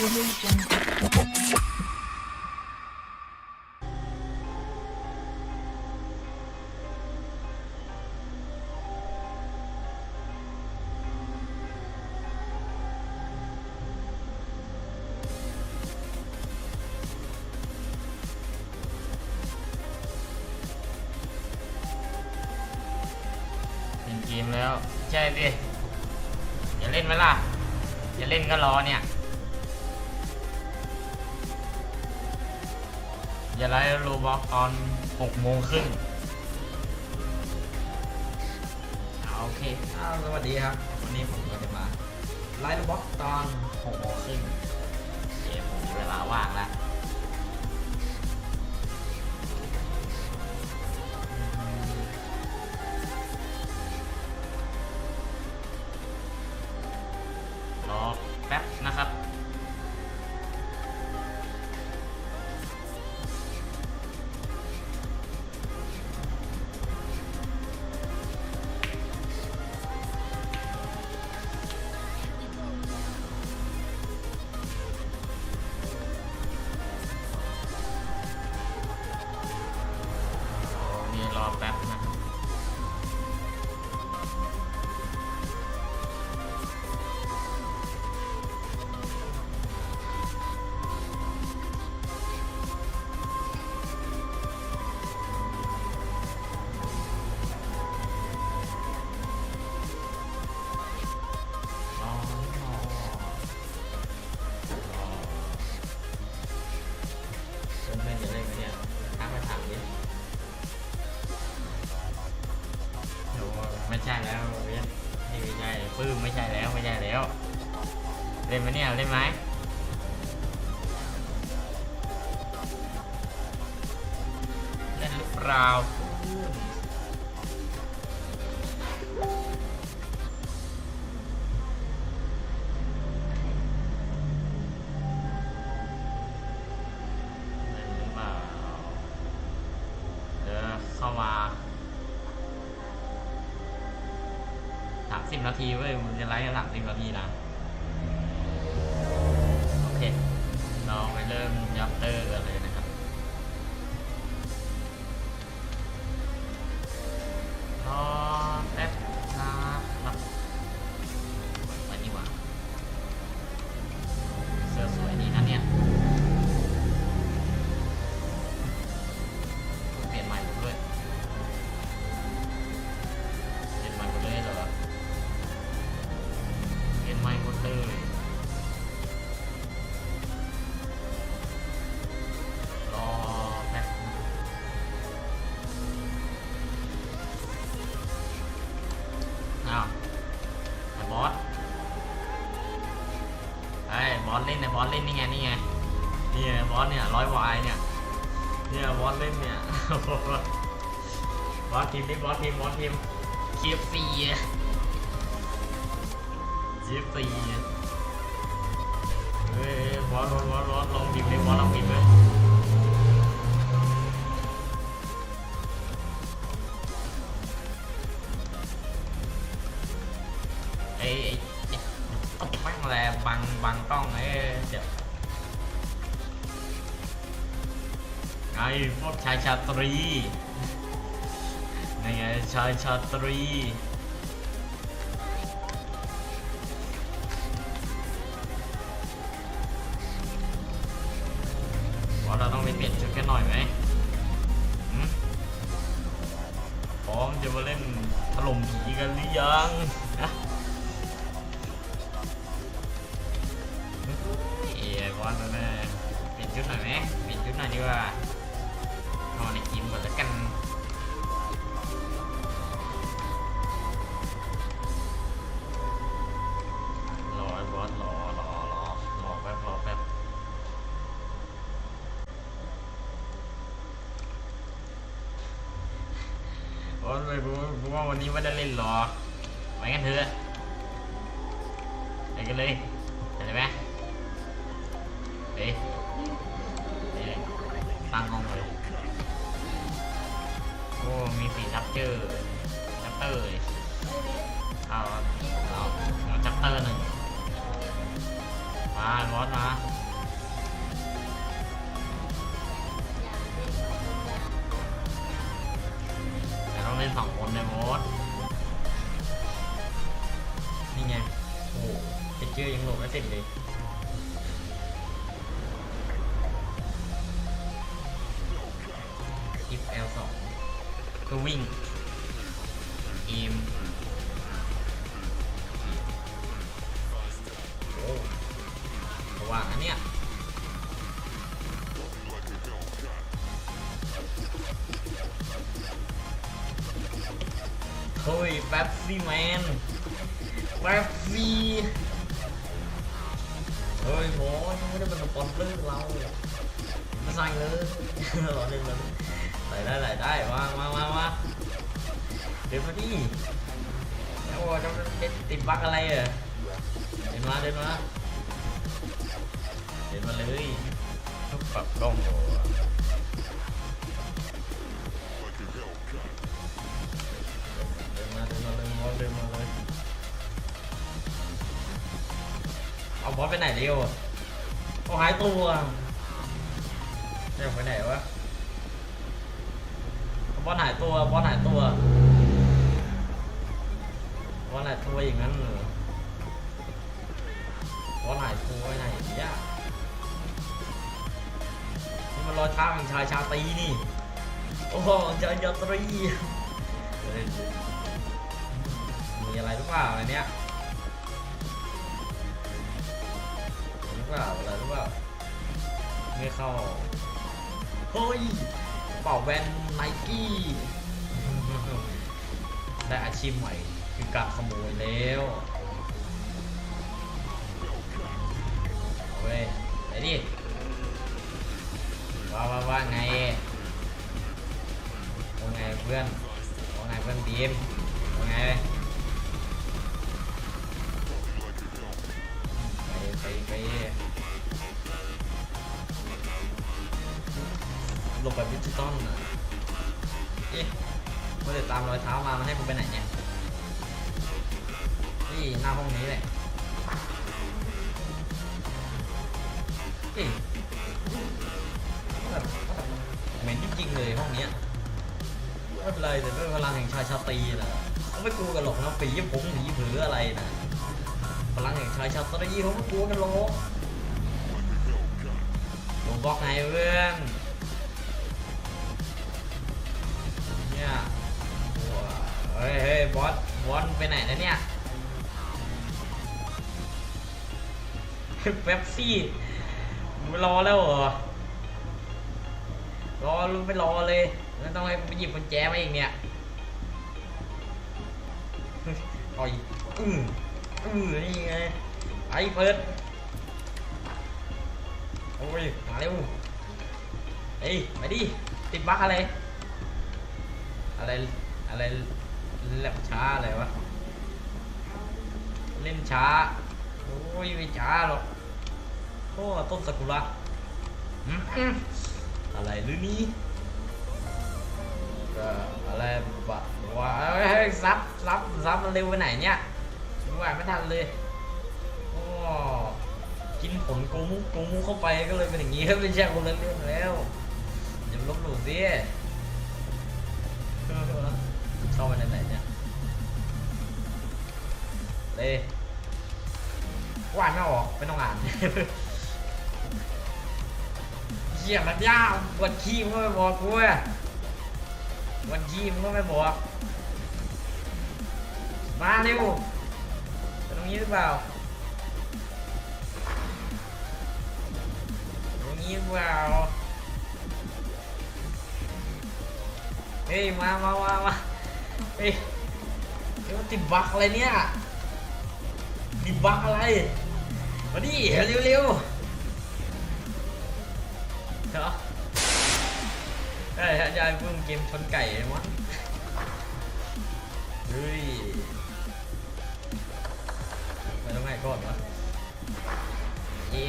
Yemeği สวัสดีครับ วันนี้ผมก็จะมาไลฟ์บล็อกตอน6โมงครึ่งเกมผมมีเวลาว่างแล้ว นาทีเว้ยมันจะไลฟ์หลังสิบนาทีนะ ทีมนี่บอสทีมบอสทีมเคฟซีเคฟซีเฮ้ยบอสบอสบอสบอสลองดิบเลยบอสลองดิบเลยไอ้ตกแม่งแหลบังบังต้องไอ้เจ็บไอ้พวกชายชาตรี เไงชายชาตรี เลยเพว่าวันนี้ไม่ได้เล่นหรอกไปกันเถอะไปกันเลย เทคเจอร์ยังโหลดไม่เสร็จเลยอิฟ L สองก็วิ่ง เดินมาเดินมาเดินมาเลยต้องปรับกล้องดูอะเดินมาเดินมาเดินมาเดินมาเลยเอาบอสไปไหนเร็วเอาหายตัวจะไปไหนวะเอาบอสหายตัวบอสหายตัวบอสหายตัวอย่างนั้นเหรอ บอสหายตัวไปไหนเนี่ยนี่มันรอยเท้าแห่งชายชาตรีนี่ โอ้โหชายชาตรีเฮ้ยมีอะไรหรือเปล่าอะไรเนี้ยหรือเปล่าอะไรหรือเปล่าไม่เข้าเฮ้ยเป่าแวนไนกี้ได้อาชีพใหม่คือการขโมยแล้ว ว้ยไปดิว่าว่าว่าไงว่าไงเพื่อนว่าไงเพื่อนทีมว่าไง เอ๊ะแบบเหม็นจริงๆเลยห้องเนี้ยไม่เป็นไรแต่ด้วยพลังแห่งชายชาตรีนะเขาไม่กลัวกันหรอกนะปีผมหนีผืออะไรนะพลังแห่งชายชาตรีเขาไม่กลัวกันหรอกผมบอกไงเพื่อนเนี่ยเฮ้ยเฮ้ยบอสบอสไปไหนแล้วเนี่ยเป๊ปซี่ ไม่รอแล้วเหรอ รอลุงไปรอเลย แล้วต้องให้ไปหยิบกุญแจมาอีกเนี่ยต่อยอืออือนี่ไง ไอ้เปิด โอ้ย มาเร็วเฮ้ยมาดิ ติดบั๊กอะไร อะไร อะไรแลบช้าอะไรวะ เล่นช้า โอ้ยไม่ช้าหรอก โอ้ต้นสกุระอืมอืมอะไรหรือนี้ก็อะไรบะว่าเอ้ยเฮ้ยซับซับซับมันเร็วไปไหนเนี่ยว่าไม่ทันเลยโอ้กินผลโกมุโกมุเข้าไปก็เลยเป็นอย่างนี้ไม่ใช่คนละเรื่องแล้วอย่าลบหลู่สิเข้าไปในไหนเนี่ยเลยว่านไม่ออกไม่ต้องอ่าน เหี้ยมันยากวันขี้มันก็ไม่บอกกูอะวันขี้มันก็ไม่บอก มาเร็วตรงนี้หรือเปล่าตรงนี้หรือเปล่าเฮ้ยมามามามาเฮ้ยเดี๋ยวติดบักอะไรเนี่ยติดบักอะไร มาดิเร็วเร็วๆ เหรอเฮ้ยาจายเพิ่งเกมชนไก่มั้งเฮ้ยไปตรงไหนก่อนวะเย่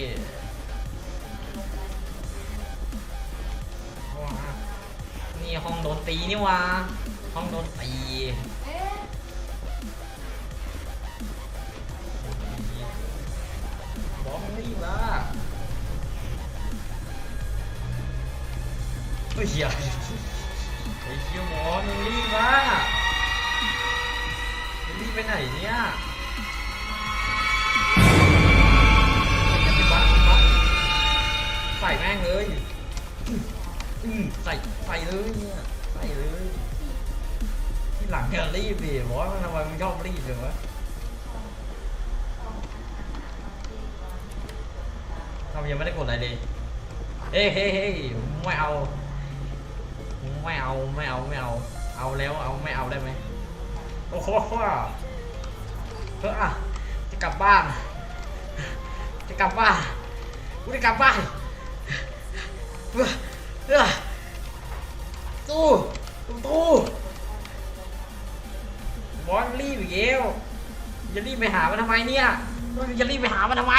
ว้านี่ห้องโดนตีนี่วะห้องโดนตี เหี้ยไอ้เหี้ยหมอมึงรีบมามึงรีบไปไหนเนี่ยจะไปบังบังใส่แม่งเลยอืมใส่ใส่เลยเนี่ยใส่เลย ที่หลังอย่ารีบดิบอกว่าทำไมมึงชอบรีบเลยวะทำยังไม่ได้กดอะไรเลยเฮ้ยเฮ้ยเฮ้ยไม่เอา ไม่เอาไม่เอาไม่เอา เอาแล้วเอาไม่เอาได้ไหมโอ้โหเฮ้ยอจะกลับบ้าน จะกลับบ้านกูจะกลับบ้านเฮ้ยเฮ้ยตู้ตู้ตู้บอสรีบอีกแล้วจะรีบไปหามันทำไมเนี่ยจะรีบไปหามันทำไม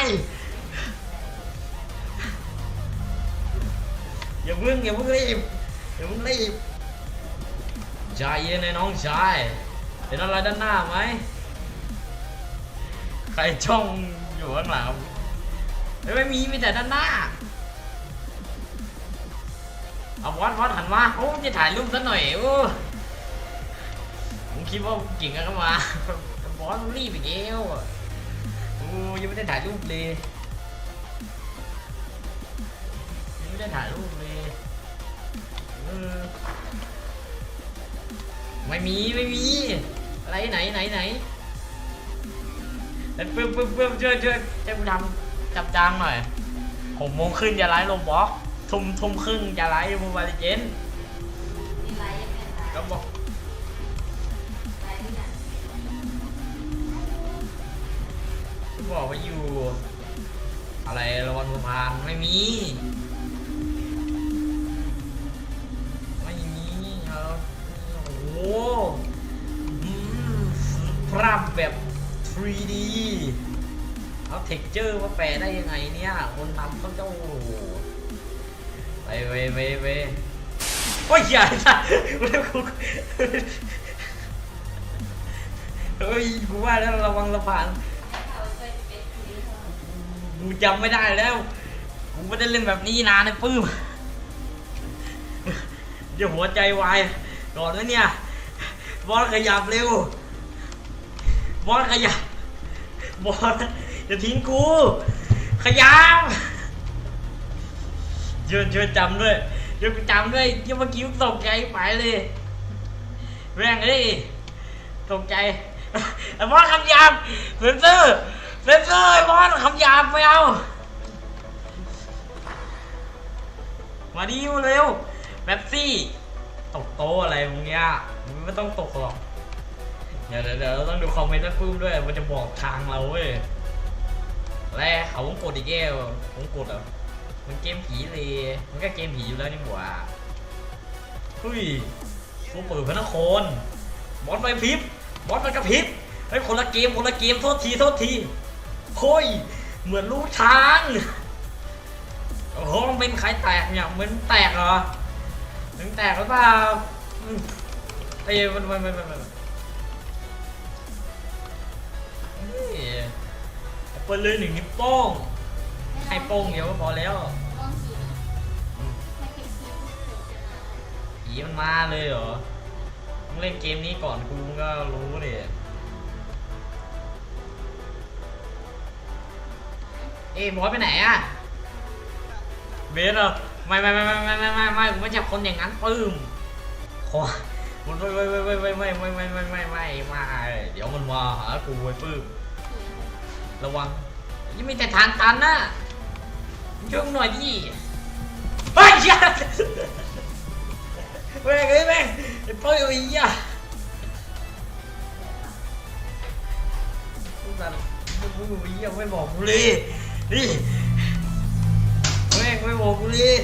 อย่าเพิ่งอย่าเพิ่งรีบ อย่าเพิ่งรีบใจเย็นเลยน้องชายเห็นอะไรด้านหน้าไหมใครช่องอยู่ข้างหลังไม่มีมีแต่ด้านหน้าเอาวอดวอดหันมาโอ้จะถ่ายรูปซะหน่อยโอ้ผมคิดว่าเก่งกันเข้ามาบอสรีบอีกแล้วอะโอ้ยังไม่ได้ถ่ายรูปเลยยังไม่ได้ถ่ายรูปเลย ไม่มีไม่มี อะไรไหนไหนไหนเอ้ยปึ๊บปึ๊บปึ๊บช่วยช่วยช่วยกูทำจับจางหน่อยหกโมงครึ่งจะไลฟ์ลงบล็อกทุ่มทุ่มครึ่งจะไลฟ์มูบาลิเจนมีไลฟ์ยังไงไลฟ์ก็บอกไลฟ์ที่ไหนก็บอกว่าอยู่ อะไรระวันบุพานไม่มีไม่ เท็กเจอร์มาแปลได้ยังไงเนี่ย คนทำเขาเจ้าไปเวเวเวโอ้ยอย่าจ้ะเร็วกูเฮ้ยกูว่าแล้วระวังสะพานกูจำไม่ได้แล้วกูไม่ได้เล่นแบบนี้นานเลยปื้มเดี๋ยวหัวใจวายก่อนนะเนี่ยบอลขยับเร็วบอลขยับบอล อย่าทิ้งกู ขยับช่วยช่วยจำด้วยช่วยกูจำด้วยยังเมื่อกี้ตกใจไปเลยแม่งเอ้ยตกใจไอ้บอลคำยาบเซนเซอร์เซนเซอร์ไอ้บอลคำยาบไม่เอา มาดิมาเร็วแป๊บซี่ ตกโต๊ะอะไรมึงเนี่ยมึงไม่ต้องตกหรอก เดี๋ยวเดี๋ยวเราต้องดูคอมเมนต์นะปื้มด้วย มันจะบอกทางเราเว้ย แร่เขาวงกดอีกแก้ววงกดเหรอมันเกมผีเลย มันก็เกมผีอยู่แล้วนี่หว่าเฮ้ยกูเปิดพระนครบอสไปพริบบอสไปกระพริบเฮ้คนละเกมคนละเกมโทษทีโทษทีโอ้ยเหมือนลูกช้างโอ้โหเป็นใครแตกเนี่ยมันแตกเหรอมึงแตกหรือเปล่าอืมเอ้ยมันมันมันมัน ไปเลยหนึ่งนิ้วโป้งให้โป้งเดียวก็พอแล้วลองขี่ให้เก็บคลิปเสร็จจะมาผีมันมาเลยเหรอมึงเล่นเกมนี้ก่อนกูมึงก็รู้เลยเอ้ยบอสไปไหนอะเบสเหรอไม่ไม่ไม่ไม่ไม่ไม่ไม่ไม่กูไม่ใช่คนอย่างนั้นปื้มขอมันไม่ไม่ไม่ไม่ไม่ไม่ไม่ไม่ไม่ไม่ไม่ไม่เดี๋ยวมันมาหากูไอ้ปื้มขี่ให้ ระวังยังมีแต่ทางตันนะช่วยหน่อยดิเฮ้ยอย่าแม่งเอ้ยแม่งไอ้เป้ยไอ้เหี้ยกูสั่นมึงมึงไอ้เหี้ยไม่บอกกูเลยนี่แม่งไม่บอกกูเลย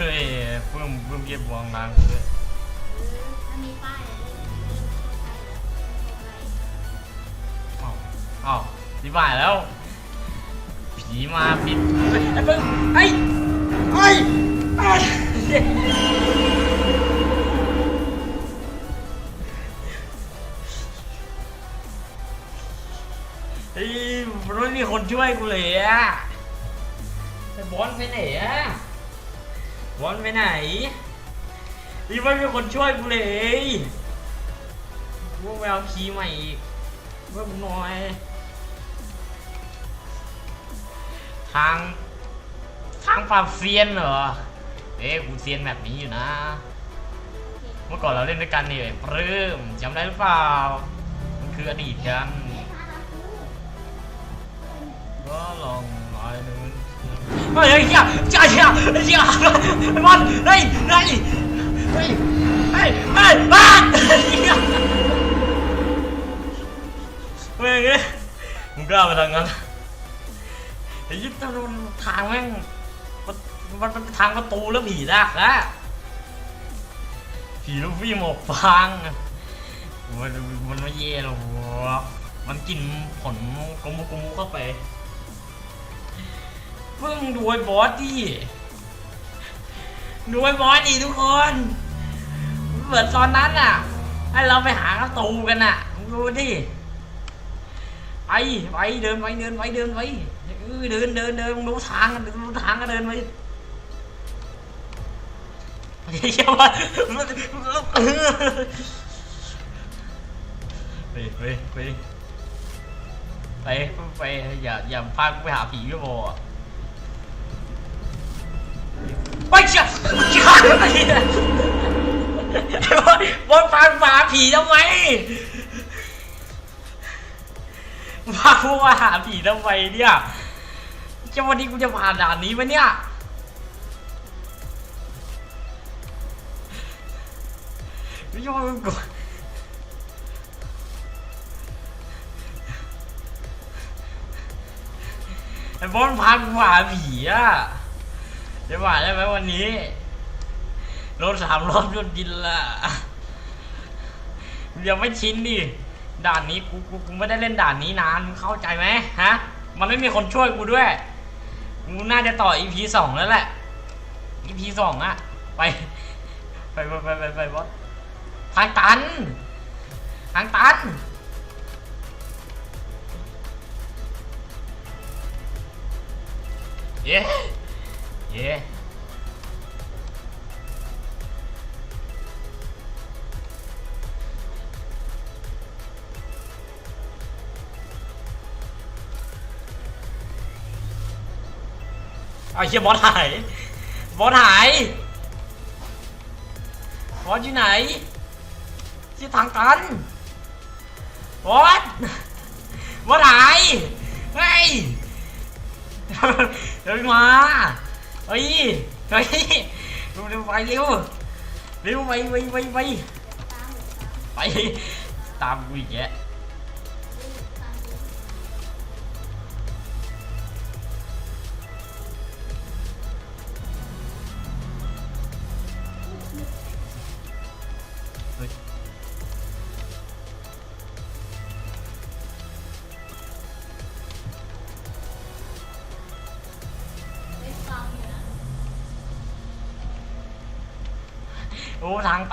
เฮ้ยเพิ่มเพิ่มเย็บบวงลางกูด้วยถ้ามีป้ายเลยอ๋าอ้าวที่บ่ายแล้ว ผีมาปิดไอ้เพิ่งไอ้ไอ้ไอ้ไอ้มันไม่มีคนช่วยกูเลยอะไอ้บอลไปไหนอะ บอลไปไหนนี่ไม่มีคนช่วยกูเลยกูไปเอาคีย์ใหม่อีกเพิ่มหน่อย ทาง ทางปราบเซียนเหรอ เอ๊ะกูเซียนแบบนี้อยู่นะ เมื่อก่อนเราเล่นด้วยกันนี่ไอ้ปลื้มจำได้หรือเปล่า มันคืออดีตกัน ก็ลองหน่อยหนึง เฮ้ยเฮ้ยอย่าอย่าอย่าอย่าไอ้บอลเฮ้ยเฮ้ยเฮ้ยเฮ้ยเฮ้ยบ้านเฮ้ยเฮ้ยมึงกล้าไปทางนั้นไอ้ยึดทางทางแม่งมันมันเป็นทางประตูแล้วผีดักอะผีลูกพี่หมกฟางมันมันไม่เย่หรอกมันกินผลกลมกลมเข้าไป เพิ่งดูไอ้บอสดิดูไอ้บอสดิทุกคนเหมือนตอนนั้นอะให้เราไปหาประตูกันอะดูดิไปไปเดินไปเดินไปเดินไปเออเดินเดินเดินรู้ทางรู้ทางก็เดินไปเฮียว่าไปไปไปไปไปอย่าอย่าพากูไปหาผีก็พอ ไปเชี่ยเชี่ยอะไรเนี่ยไอ้บอลบอลฟังฝาผีทำไมพากูมาหาผีทำไมเนี่ยจะวันนี้กูจะผ่านด่านนี้ไหมเนี่ยไม่ยอมกูไอ้บอลพากูมาหาผีอะ จะผ่านได้ไหมวันนี้รถสามรอบจนดินละยังไม่ชินดิด่านนี้กูกูกูไม่ได้เล่นด่านนี้นานเข้าใจไหมฮะ มันไม่มีคนช่วยกูด้วยกูน่าจะต่อ EP สองแล้วแหละ EP สองอะไปไปไปไปไปไปบอสทางตัน ทางตันเย้ เย้เอาเฮียบอสหาย บอสหาย บอสอยู่ไหนที่ทางตัน บอส บอสหาย เฮ้ยเฮ้ยมา เฮ้ยเฮ้ยเร็วเร็วไปเร็วเร็วไปไปไปไปไปตามกูอีกแยะ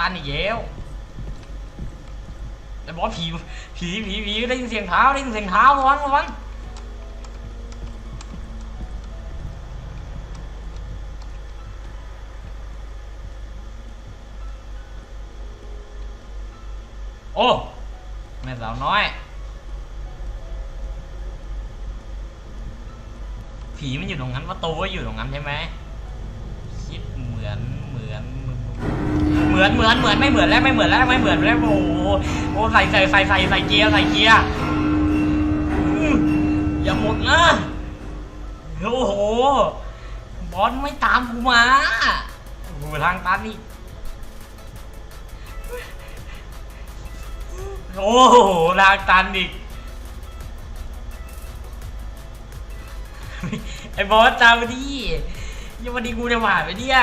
อันอีกแล้วแต่บอสผีผีผีผีได้ยินเสียงเท้าได้ยินเสียงเท้าระวังระวังโอ้แม่สาวน้อย ผีมันอยู่ตรงนั้นประตูก็อยู่ตรงนั้นใช่ไหม มือนเหมือนเหมือนไม่เหมือนแล้วไม่เหมือนแล้วไม่เหมือนแล้วโอ้โหโอ้ใส่ใส่ใส่ใส่ใส่เกียร์ใส่เกียร์อย่าหมดนะโอ้โหบอลไม่ตามกูมากูทางตันนี่โอ้โหทางตันอีกไอ้บอสตามมาดิยังวันนี้กูจะผ่านไปเนี่ย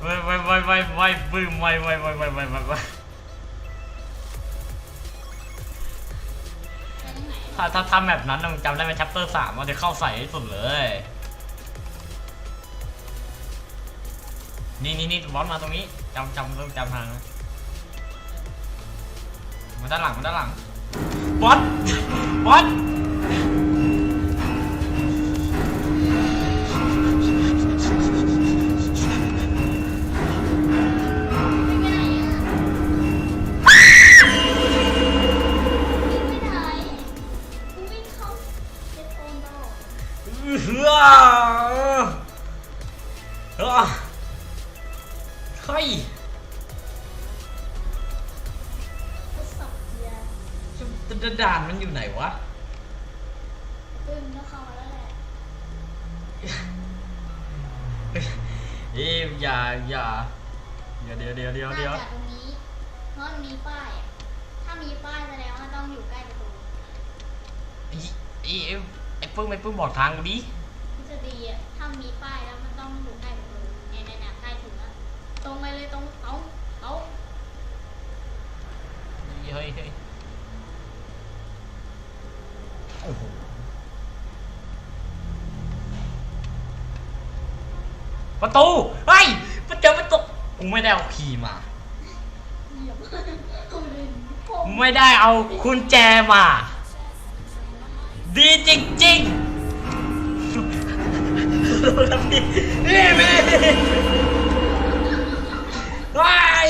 ไว้ไว้ไว้ไว้ไว้บึ้มไว้ไว้ไว้ไว้ไว้ไว้ไว้ถ้าถ้าทำแบบนั้นนะมึงจำได้ไหม chapter สามมันจะเข้าใส่ที่สุดเลย นี่นี่นี่บอสมาตรงนี้จำจำเริ่มจำทางนะมาด้านหลังมาด้านหลังบอสบอส เฮ้อเฮ้ยทดสอบเกียร์ด่านมันอยู่ไหนวะปึ้มก็เข้ามาแล้วแหละเอ้ยอย่าอย่าเดี๋ยวเดี๋ยวเดี๋ยวเดี๋ยวเดี๋ยวมาจากตรงนี้เพราะมันมีป้ายอะถ้ามีป้ายแสดงว่าต้องอยู่ใกล้ประตูไอ้ไอ้ไอ้ ไอ้ปึ้งไอ้ปึ้งบอกทางกูดิทฤษฎีอะถ้ามีป้ายแล้วมันต้องอยู่ใกล้ประตูเนี่ยเนี่ยเนี่ยใกล้ถึงแล้วตรงไปเลยตรงเอาเอาเฮ้ยเฮ้ยโอ้โหประตูเฮ้ยมันเจอประตูกูไม่ได้เอาคีย์มา เหยียบเอาเลยโป่งไม่ได้เอากุญแจมา ดีจริงๆนี่มีว้าย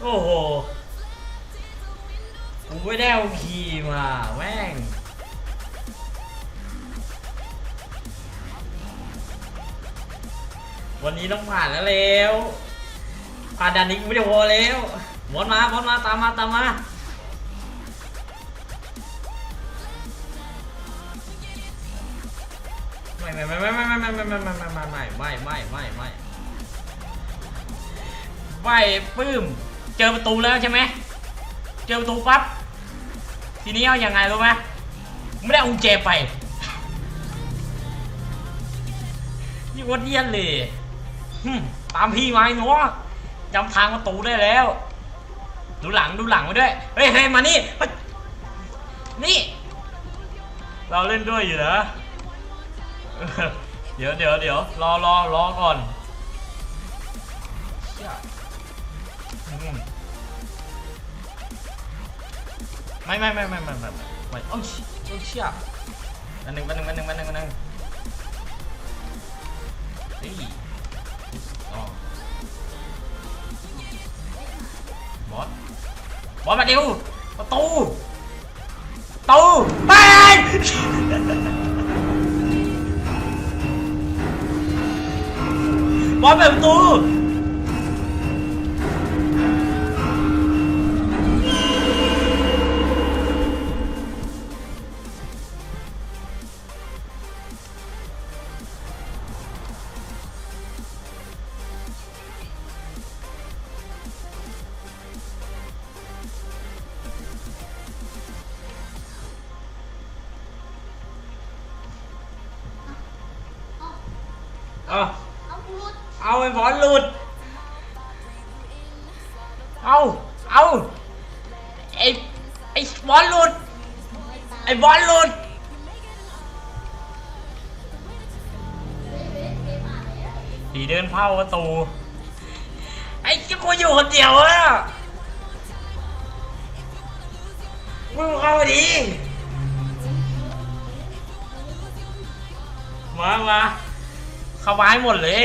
โอ้โหกูไม่ได้เอาคีมาแม่งวันนี้ต้องผ่านแล้วเร็ว ผ่านด่านนี้กูไม่ได้พอแล้วบอสมาบอสมาตามมาตามมาไม่ไม่ไม่ไม่ไม่ไม่ไม่ไม่ไม่ไม่ไม่ไม่ไม่ไม่ไม่ไม่ไม่ปื้มเจอประตูแล้วใช่ไหมเจอประตูปั๊บทีนี้เอาอยัางไงรู้ไหมไม่ได้เอากุญแจไปนี่วัดเยี่ยนเลยตามพี่มาไอ้หนู จำทางประตูได้แล้ว ดูหลังดูหลังมาด้วย เฮ้ยมานี่ นี่ เราเล่นด้วยอยู่นะเดี๋ยวเดี๋ยวเดี๋ยวรอรอรอก่อนไม่ไม่ไม่ไม่ไม่ไม่ไม่ไม่โอ้ยโอ้ยเชี่ยอันหนึ่งอันหนึ่งอันหนึ่งอันหนึ่งอันหนึ่ง อมาเร็วประตูประตูไปบอสเปิดประตู เอาเอาไอ้บอสหลุด เอาเอาไอ้ไอ้บอสหลุด ไอ้บอลหลุดเว้ยเว้ยเว้ยมาแล้วผีเดินเข้าประตู ไอ้เจ้ากูอยู่คนเดียวอะมึงเข้ามาดิมามา เขาไว้หมดเลย